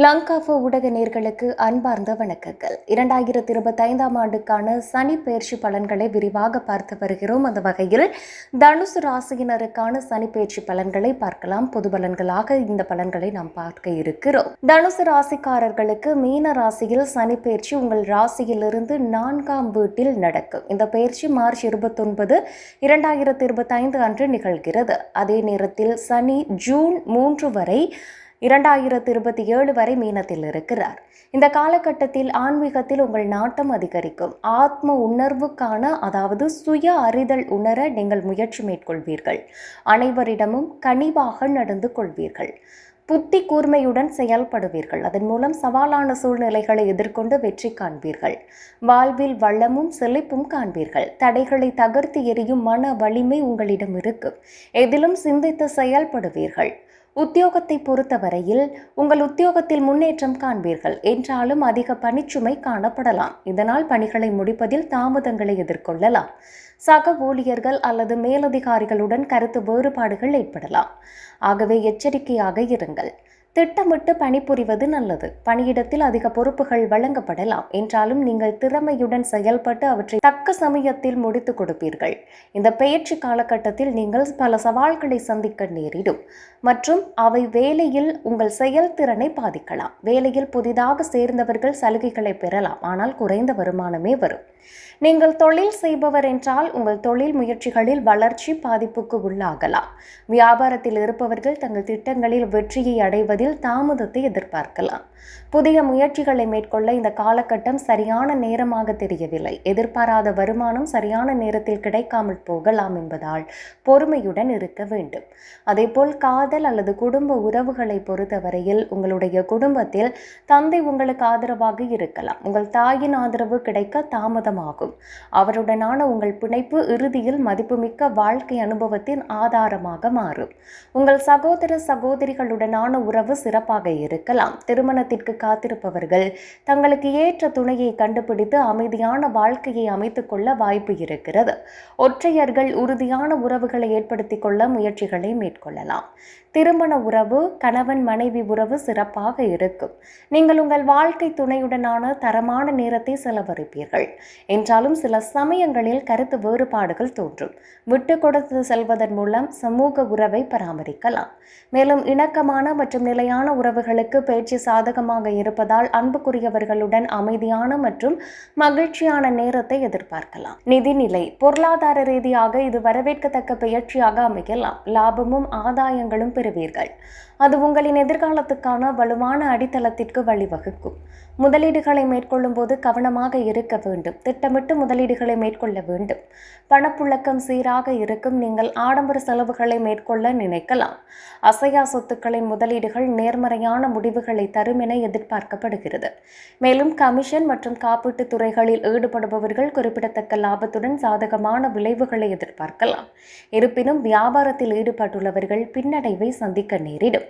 லங்காஃபோ ஊடக நேர்களுக்கு அன்பார்ந்த வணக்கங்கள். இரண்டாயிரத்தி இருபத்தைந்தாம் ஆண்டுக்கான சனி பயிற்சி பலன்களை விரிவாக பார்த்து வருகிறோம். அந்த வகையில் தனுசு ராசியினருக்கான சனி பயிற்சி பலன்களை பார்க்கலாம். பொது பலன்களாக இந்த பலன்களை நாம் பார்க்க இருக்கிறோம். தனுசு ராசிக்காரர்களுக்கு மீன ராசியில் சனி பயிற்சி உங்கள் ராசியிலிருந்து நான்காம் வீட்டில் நடக்கும். இந்த பயிற்சி மார்ச் இருபத்தொன்பது இரண்டாயிரத்தி இருபத்தைந்து அன்று நிகழ்கிறது. அதே நேரத்தில் சனி ஜூன் மூன்று வரை இரண்டாயிரத்து இருபத்தி ஏழு வரை மீனத்தில் இருக்கிறார். இந்த காலகட்டத்தில் ஆன்மீகத்தில் உங்கள் நாட்டம் அதிகரிக்கும். ஆத்ம உணர்வுக்கான அதாவது சுய அறிதல் உணர நீங்கள் முயற்சி மேற்கொள்வீர்கள். அனைவரிடமும் கனிவாக நடந்து கொள்வீர்கள். புத்தி கூர்மையுடன் செயல்படுவீர்கள். அதன் மூலம் சவாலான சூழ்நிலைகளை எதிர்கொண்டு வெற்றி காண்பீர்கள். வாழ்வில் வளமும் செழிப்பும் காண்பீர்கள். தடைகளை தகர்த்து எறியும் மன வலிமை உங்களிடம் இருக்கும். எதிலும் சிந்தித்து செயல்படுவீர்கள். உத்தியோகத்தை பொறுத்தவரையில் உங்கள் உத்தியோகத்தில் முன்னேற்றம் காண்பீர்கள். என்றாலும் அதிக பணிச்சுமை காணப்படலாம். இதனால் பணிகளை முடிப்பதில் தாமதங்களை எதிர்கொள்ளலாம். சக ஊழியர்கள் அல்லது மேலதிகாரிகளுடன் கருத்து வேறுபாடுகள் ஏற்படலாம். ஆகவே எச்சரிக்கையாக இருங்கள். திட்டமிட்டு பணிபுரிவது நல்லது. பணியிடத்தில் அதிக பொறுப்புகள் வழங்கப்படலாம். என்றாலும் நீங்கள் திறமையுடன் செயல்பட்டு அவற்றை தக்க சமயத்தில் முடித்துக் கொடுப்பீர்கள். இந்த பயிற்சி காலகட்டத்தில் நீங்கள் பல சவால்களை சந்திக்க நேரிடும். மற்றும் அவை வேலையில் உங்கள் செயல்திறனை பாதிக்கலாம். வேலையில் புதிதாக சேர்ந்தவர்கள் சலுகைகளை பெறலாம். ஆனால் குறைந்த வருமானமே வரும். நீங்கள் தொழில் செய்பவர் என்றால் உங்கள் தொழில் முயற்சிகளில் வளர்ச்சி பாதிப்புக்கு உள்ளாகலாம். வியாபாரத்தில் இருப்பவர்கள் தங்கள் திட்டங்களில் வெற்றியை வருவதில் தாமதத்தை எதிர்பார்க்கலாம். புதிய முயற்சிகளை மேற்கொள்ள இந்த காலகட்டம் சரியான நேரமாக தெரியவில்லை. எதிர்பாராத வருமானம் சரியான நேரத்தில் கிடைக்காமல் போகலாம் என்பதால் பொறுமையுடன் இருக்க வேண்டும். அதேபோல் காதல் அல்லது குடும்ப உறவுகளை பொறுத்தவரையில் உங்களுடைய குடும்பத்தில் தந்தை உங்களுக்கு ஆதரவாக இருக்கலாம். உங்கள் தாயின் ஆதரவு கிடைக்க தாமதமாகும். அவருடனான உங்கள் பிணைப்பு இறுதியில் மதிப்புமிக்க வாழ்க்கை அனுபவத்தின் ஆதாரமாக மாறும். உங்கள் சகோதர சகோதரிகளுடனான உறவு சிறப்பாக இருக்கலாம். திருமணத்திற்கு காத்திருப்பவர்கள் தங்களுக்கு ஏற்ற துணையை கண்டுபிடித்து அமைதியான வாழ்க்கையை அமைத்துக் கொள்ள வாய்ப்பு இருக்கிறது. ஒற்றையர்கள் உறுதியான உறவுகளை ஏற்படுத்திக் கொள்ள முயற்சிகளை மேற்கொள்ளலாம். திருமண உறவு கணவன் மனைவி உறவு சிறப்பாக இருக்கும். நீங்கள் உங்கள் வாழ்க்கை துணையுடனான தரமான நேரத்தை செலவழிப்பீர்கள். என்றாலும் சில சமயங்களில் கருத்து வேறுபாடுகள் தோன்றும். விட்டு கொடுத்து செல்வதன் மூலம் சமூக உறவை பராமரிக்கலாம். மேலும் இணக்கமான மற்றும் நிலை நிலையான உறவுகளுக்கு பேச்சு சாதகமாக இருப்பதால் அன்புக்குரியவர்களுடன் அமைதியான மற்றும் மகிழ்ச்சியான நேரத்தை எதிர்பார்க்கலாம். நிதிநிலை பொருளாதார ரீதியாக இது வரவேற்கத்தக்க பெயர்ச்சியாக அமையலாம் லாபமும் ஆதாயங்களும் பெறுவீர்கள். அது உங்களின் எதிர்காலத்துக்கான வலுவான அடித்தளத்திற்கு வழிவகுக்கும். முதலீடுகளை மேற்கொள்ளும் போது கவனமாக இருக்க வேண்டும். திட்டமிட்டு முதலீடுகளை மேற்கொள்ள வேண்டும். பணப்புழக்கம் சீராக இருக்கும். நீங்கள் ஆடம்பர செலவுகளை மேற்கொள்ள நினைக்கலாம். அசையா சொத்துக்களின் முதலீடுகள் நேர்மறையான முடிவுகளை தரும் என எதிர்பார்க்கப்படுகிறது. மேலும் கமிஷன் மற்றும் காப்பீட்டு துறைகளில் ஈடுபடுபவர்கள் குறிப்பிடத்தக்க லாபத்துடன் சாதகமான விளைவுகளை எதிர்பார்க்கலாம். இருப்பினும் வியாபாரத்தில் ஈடுபட்டுள்ளவர்கள் பின்னடைவை சந்திக்க நேரிடும்.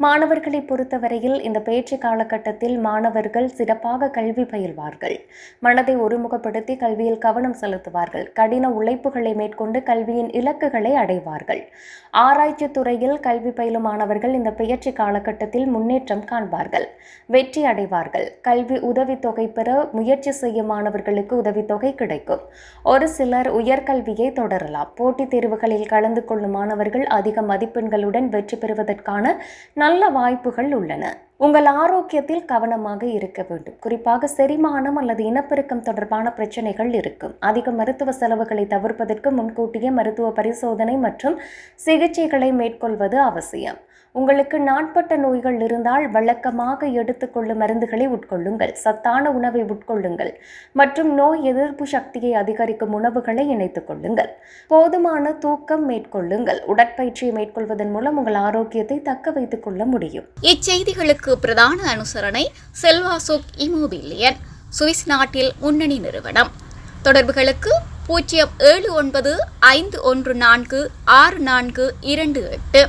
மாணவர்களை பொறுத்தவரையில் இந்த பேச்சு காலகட்டத்தில் மாணவர்கள் சிறப்பாக கல்வி பயில்வார்கள். மனதை ஒருமுகப்படுத்தி கல்வியில் கவனம் செலுத்துவார்கள். கடின உழைப்புகளை மேற்கொண்டு கல்வியின் இலக்குகளை அடைவார்கள். ஆராய்ச்சி துறையில் கல்வி பயிலும் மாணவர்கள் இந்த பயிற்சி காலகட்டத்தில் முன்னேற்றம் காண்பார்கள். வெற்றி அடைவார்கள். கல்வி உதவித்தொகை பெற முயற்சி செய்யும் மாணவர்களுக்கு உதவித்தொகை கிடைக்கும். ஒரு சிலர் உயர்கல்வியை தொடரலாம். போட்டித் தேர்வுகளில் கலந்து கொள்ளும் மாணவர்கள் அதிக மதிப்பெண்களுடன் வெற்றி பெறுவதற்கான நல்ல வாய்ப்புகள் உள்ளன. உங்கள் ஆரோக்கியத்தில் கவனமாக இருக்க வேண்டும். குறிப்பாக செரிமானம் அல்லது இனப்பெருக்கம் தொடர்பான பிரச்சனைகள் இருக்கும். அதிக மருத்துவ செலவுகளை தவிர்ப்பதற்கு முன்கூட்டியே மருத்துவ பரிசோதனை மற்றும் சிகிச்சைகளை மேற்கொள்வது அவசியம். உங்களுக்கு நாட்பட்ட நோய்கள் இருந்தால் வழக்கமாக எடுத்துக்கொள்ளும் மருந்துகளை உட்கொள்ளுங்கள். சத்தான உணவை உட்கொள்ளுங்கள். மற்றும் நோய் எதிர்ப்பு சக்தியை அதிகரிக்கும் உணவுகளை இணைத்துக் கொள்ளுங்கள். போதுமான தூக்கம் மேற்கொள்ளுங்கள். உடற்பயிற்சியை மேற்கொள்வதன் மூலம் உங்கள் ஆரோக்கியத்தை தக்க வைத்துக் கொள்ள முடியும். இச்செய்திகளுக்கு பிரதான அனுசரணை செல்வாசுக் இமோபிலியன் சுவிஸ் நாட்டில் முன்னணி நிறுவனம். தொடர்புகளுக்கு பூஜ்ஜியம் ஏழு ஒன்பது ஐந்து ஒன்று நான்கு ஆறு நான்கு இரண்டு எட்டு.